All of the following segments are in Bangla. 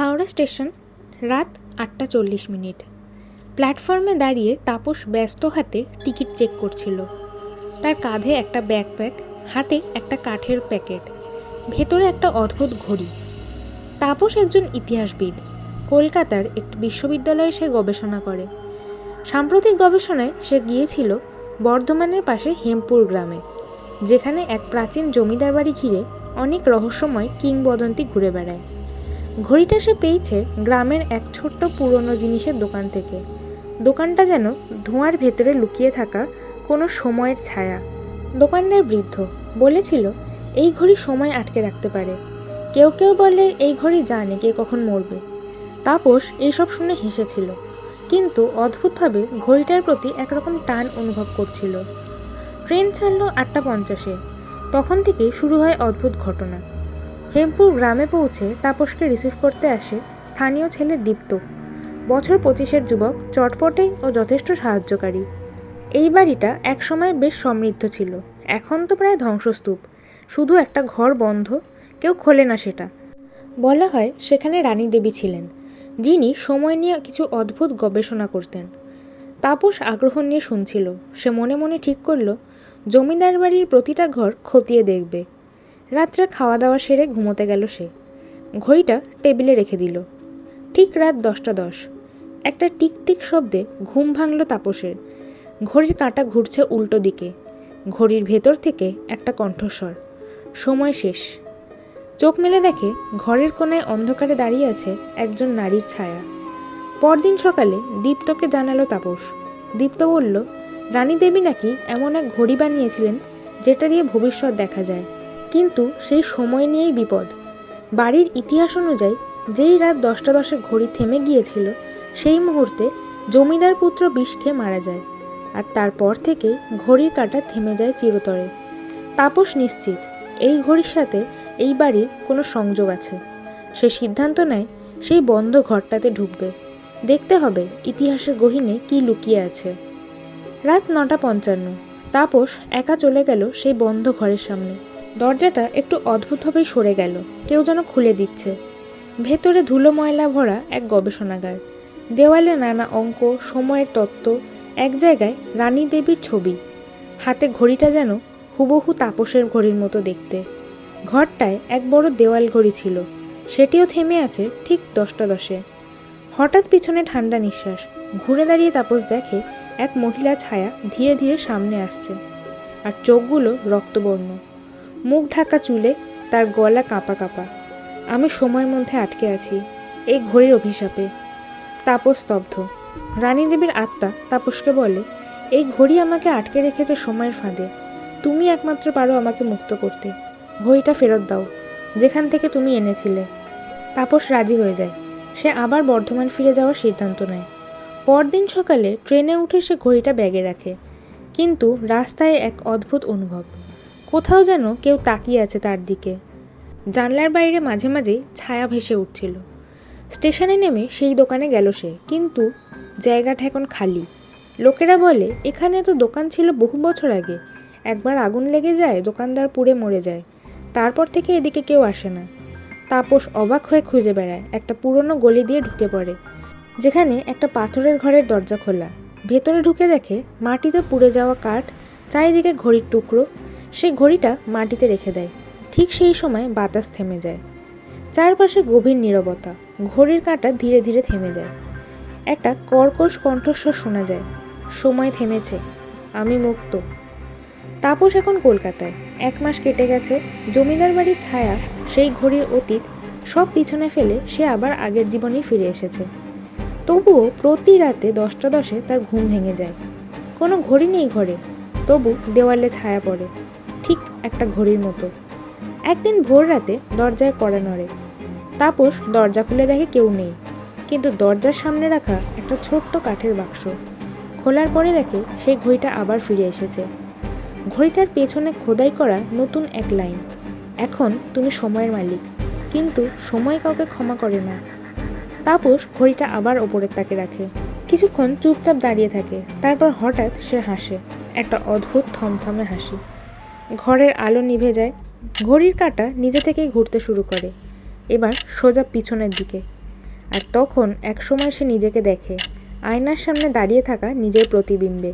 হাওড়া স্টেশন, রাত আটটা চল্লিশ মিনিট। প্ল্যাটফর্মে দাঁড়িয়ে তাপস ব্যস্ত হাতে টিকিট চেক করছিল। তার কাঁধে একটা ব্যাকপ্যাক, হাতে একটা কাঠের প্যাকেট, ভেতরে একটা অদ্ভুত ঘড়ি। তাপস একজন ইতিহাসবিদ। কলকাতার একটি বিশ্ববিদ্যালয়ে সে গবেষণা করে। সাম্প্রতিক গবেষণায় সে গিয়েছিল বর্ধমানের পাশে হেমপুর গ্রামে, যেখানে এক প্রাচীন জমিদার বাড়ি ঘিরে অনেক রহস্যময় কিংবদন্তি ঘুরে বেড়ায়। ঘড়িটা সে পেয়েছে গ্রামের এক ছোট্ট পুরনো জিনিসের দোকান থেকে। দোকানটা যেন ধোঁয়ার ভেতরে লুকিয়ে থাকা কোনো সময়ের ছায়া। দোকানদার বৃদ্ধ বলেছিল, এই ঘড়ি সময় আটকে রাখতে পারে। কেউ কেউ বলে, এই ঘড়ি জানে কে কখন মরবে। তাপস এইসব শুনে হেসেছিল। কিন্তু অদ্ভুতভাবে ঘড়িটার প্রতি একরকম টান অনুভব করছিল। ট্রেন ছাড়লো আটটা পঞ্চাশে। তখন থেকেই শুরু হয় অদ্ভুত ঘটনা। হেমপুর গ্রামে পৌঁছে তাপসকে রিসিভ করতে আসে স্থানীয় ছেলে দীপ্ত। বছর পঁচিশের যুবক চটপটে ও যথেষ্ট সাহায্যকারী। এই বাড়িটা একসময় বেশ সমৃদ্ধ ছিল, এখন তো প্রায় ধ্বংসস্তূপ। শুধু একটা ঘর বন্ধ, কেউ খোলে না সেটা। বলা হয় সেখানে রানী দেবী ছিলেন, যিনি সময় নিয়ে কিছু অদ্ভুত গবেষণা করতেন। তাপস আগ্রহ নিয়ে শুনছিল, সে মনে মনে ঠিক করল, জমিদার বাড়ির প্রতিটা ঘর খতিয়ে দেখবে। রাত্রে খাওয়া দাওয়া সেরে ঘুমোতে গেল সে। ঘড়িটা টেবিলে রেখে দিল। ঠিক রাত দশটা দশ। একটা টিক টিক শব্দে ঘুম ভাঙল তাপসের। ঘড়ির কাঁটা ঘুরছে উল্টো দিকে। ঘড়ির ভেতর থেকে একটা কণ্ঠস্বর। সময় শেষ। চোখ মেলে দেখে ঘরের কোনায় অন্ধকারে দাঁড়িয়ে আছে একজন নারীর ছায়া। পরদিন সকালে দীপ্তকে জানালো তাপস। দীপ্ত বলল, রানী দেবী নাকি এমন এক ঘড়ি বানিয়েছিলেন যেটা দিয়ে ভবিষ্যৎ দেখা যায়। কিন্তু সেই সময় নিয়েই বিপদ। বাড়ির ইতিহাস অনুযায়ী, যেই রাত দশটা দশে ঘড়ি থেমে গিয়েছিল, সেই মুহূর্তে জমিদার পুত্র বিষ খেয়ে মারা যায় আর তারপর থেকে ঘড়ির কাঁটা থেমে যায় চিরতরে। তাপস নিশ্চিত, এই ঘড়ির সাথে এই বাড়ির কোনো সংযোগ আছে। সে সিদ্ধান্ত নেয়, সেই বন্ধ ঘরটাতে ঢুকবে। দেখতে হবে ইতিহাসের গহীনে কী লুকিয়ে আছে। রাত নটা পঞ্চান্ন, তাপস একা চলে গেল সেই বন্ধ ঘরের সামনে। দরজাটা একটু অদ্ভুতভাবেই সরে গেল। কেউ যেন খুলে দিচ্ছে। ভেতরে ধুলো ময়লা ভরা এক গবেষণাগার। দেওয়ালে নানা অঙ্ক, সময়ের তত্ত্ব, এক জায়গায় রানী দেবীর ছবি। হাতে ঘড়িটা যেন হুবহু তাপসের ঘড়ির মতো দেখতে। ঘরটায় এক বড় দেওয়াল ঘড়ি ছিল। সেটিও থেমে আছে ঠিক দশটা দশে। হঠাৎ পিছনে ঠান্ডা নিঃশ্বাস। ঘুরে দাঁড়িয়ে তাপস দেখে এক মহিলা ছায়া ধীরে ধীরে সামনে আসছে। আর চোখগুলো রক্তবর্ণ। মুখ ঢাকা চুলে তার গলা কাঁপা কাঁপা। আমি সময়ের মধ্যে আটকে আছি, এই ঘড়ির অভিশাপে। তাপস স্তব্ধ। রানী দেবীর আত্মা তাপসকে বলে, এই ঘড়ি আমাকে আটকে রেখেছে সময়ের ফাঁদে। তুমি একমাত্র পারো আমাকে মুক্ত করতে। ঘড়িটা ফেরত দাও, যেখান থেকে তুমি এনেছিলে। তাপস রাজি হয়ে যায়। সে আবার বর্ধমান ফিরে যাওয়ার সিদ্ধান্ত নেয়। পরদিন সকালে ট্রেনে উঠে সে ঘড়িটা ব্যাগে রাখে। কিন্তু রাস্তায় এক অদ্ভুত অনুভব। কোথাও যেন কেউ তাকিয়ে আছে তার দিকে। জানলার বাইরে মাঝে মাঝেই ছায়া ভেসে উঠছিল। স্টেশনে নেমে সেই দোকানে গেল সে, কিন্তু জায়গাটা এখন খালি। লোকেরা বলে, এখানে তো দোকান ছিল বহু বছর আগে। একবার আগুন লেগে যায়, দোকানদার পুড়ে মরে যায়। তারপর থেকে এদিকে কেউ আসে না। তাপস অবাক হয়ে খুঁজে বেড়ায়, একটা পুরনো গলি দিয়ে ঢুকে পড়ে, যেখানে একটা পাথরের ঘরের দরজা খোলা। ভেতরে ঢুকে দেখে মাটিতে পুড়ে যাওয়া কাঠ, চারিদিকে ঘড়ির টুকরো সে ঘড়িটা মাটিতে রেখে দেয়। ঠিক সেই সময় বাতাস থেমে যায়। চারপাশে গভীর নীরবতা। ঘড়ির কাঁটা ধীরে ধীরে থেমে যায়। একটা কর্কশ কণ্ঠস্বর শোনা যায়। সময় থেমেছে। আমি মুক্ত। তাপস এখন কলকাতায়। এক মাস কেটে গেছে। জমিদার বাড়ির ছায়া, সেই ঘড়ির অতীত, সব পিছনে ফেলে সে আবার আগের জীবনেই ফিরে এসেছে। তবুও প্রতি রাতে দশটা দশে তার ঘুম ভেঙে যায়। কোনো ঘড়ি নেই ঘরে। তবু দেওয়ালে ছায়া পড়ে। ঠিক একটা ঘড়ির মতো। একদিন ভোর রাতে দরজায় কড়া নড়ে। তাপস দরজা খুলে দেখে কেউ নেই, কিন্তু দরজার সামনে রাখা একটা ছোট্ট কাঠের বাক্স। খোলার পরে দেখে সেই ঘড়িটা আবার ফিরে এসেছে। ঘড়িটার পেছনে খোদাই করা নতুন এক লাইন। এখন তুমি সময়ের মালিক, কিন্তু সময় কাউকে ক্ষমা করে না। তাপস ঘড়িটা আবার ওপরের তাকে রাখে। কিছুক্ষণ চুপচাপ দাঁড়িয়ে থাকে, তারপর হঠাৎ সে হাসে, একটা অদ্ভুত থমথমে হাসি। ঘরের আলো নিভে যায়। ঘড়ির কাঁটা নিজে থেকেই ঘুরতে শুরু করে। এবার সোজা পিছনের দিকে। আর তখন একসময় সে নিজেকে দেখে। আয়নার সামনে দাঁড়িয়ে থাকা নিজের প্রতিবিম্বে।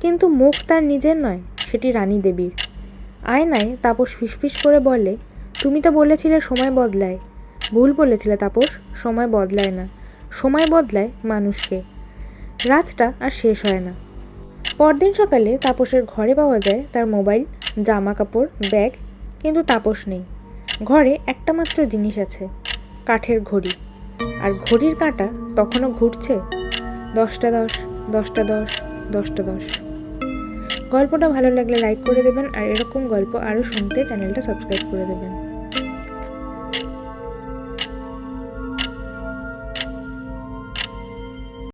কিন্তু মুখ তার নিজের নয়, সেটি রানী দেবীর। আয়নায় তাপস ফিসফিস করে বলে, তুমি তো বলেছিলে সময় বদলায়। ভুল বলেছিলে তাপস, সময় বদলায় না। সময় বদলায় মানুষকে। রাতটা আর শেষ হয় না। পরদিন সকালে তাপসের ঘরে পাওয়া যায় তার মোবাইল জামা কাপড় ব্যাগ, কিন্তু তাপস নেই। ঘরে একটা মাত্র জিনিস আছে, কাঠের ঘড়ি। আর ঘড়ির কাঁটা তখনও ঘুরছে, দশটা দশ দশটা দশ দশটা দশ। গল্পটা ভালো লাগলে লাইক করে দেবেন, আর এরকম গল্প আরও শুনতে চ্যানেলটা সাবস্ক্রাইব করে দেবেন।